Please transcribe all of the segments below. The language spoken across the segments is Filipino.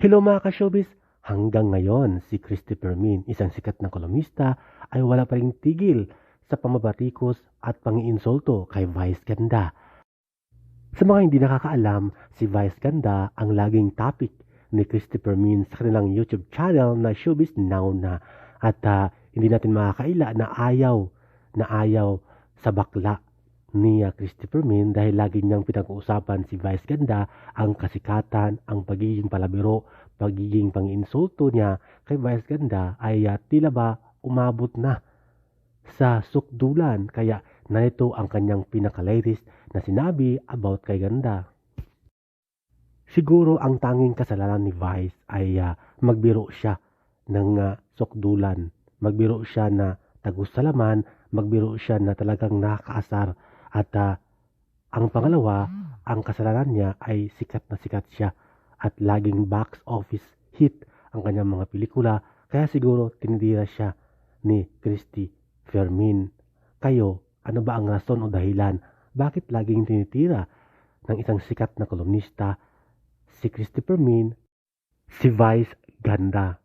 Hello mga ka-showbiz! Hanggang ngayon, si Christopher Min, isang sikat na kolumnista, ay wala pa rin tigil sa pamabatikos at pangiinsulto kay Vice Ganda. Sa mga hindi nakakaalam, si Vice Ganda ang laging topic ni Christopher Min sa kanilang YouTube channel na Showbiz Now na at uh, hindi natin makakaila na ayaw na ayaw sa bakla ni Christopher Min dahil lagi niyang pinag-uusapan si Vice Ganda ang kasikatan, ang pagiging palabiro, pagiging panginsulto niya kay Vice Ganda ay uh, tila ba umabot na sa sukdulan kaya narito ang kanyang pinaka-latest na sinabi about kay Ganda. Siguro ang tanging kasalanan ni Vice ay uh, magbiro siya ng uh, sukdulan. Magbiro siya na tagus-salaman, magbiro siya na talagang nakakaasar at uh, ang pangalawa, ang kasalanan niya ay sikat na sikat siya at laging box office hit ang kanyang mga pelikula kaya siguro tinitira siya ni Christy Fermin. Kayo, ano ba ang rason o dahilan bakit laging tinitira ng isang sikat na kolumnista si Christopher Min, si Vice Ganda?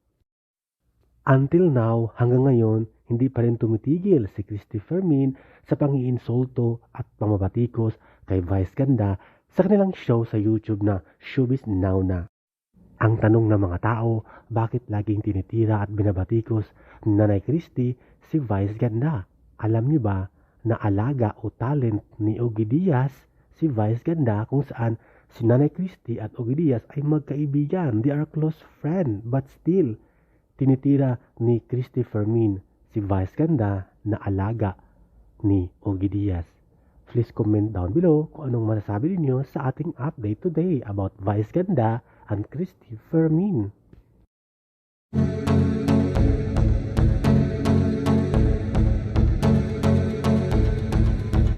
Until now, hanggang ngayon, hindi pa rin tumitigil si Christopher Min sa pangiinsulto at pamabatikos kay Vice Ganda sa kanilang show sa YouTube na Showbiz Now na. Ang tanong ng mga tao, bakit laging tinitira at binabatikos Nanay Christy si Vice Ganda? Alam niyo ba na alaga o talent ni Ogie Diaz si Vice Ganda kung saan si Nanay Christy at Ogie Diaz ay magkaibigan. They are close friend but still tinitira ni Christy Fermin si Vice Ganda na alaga ni Ogie Diaz. Please comment down below kung anong masasabi ninyo sa ating update today about Vice Ganda and Christy Fermin.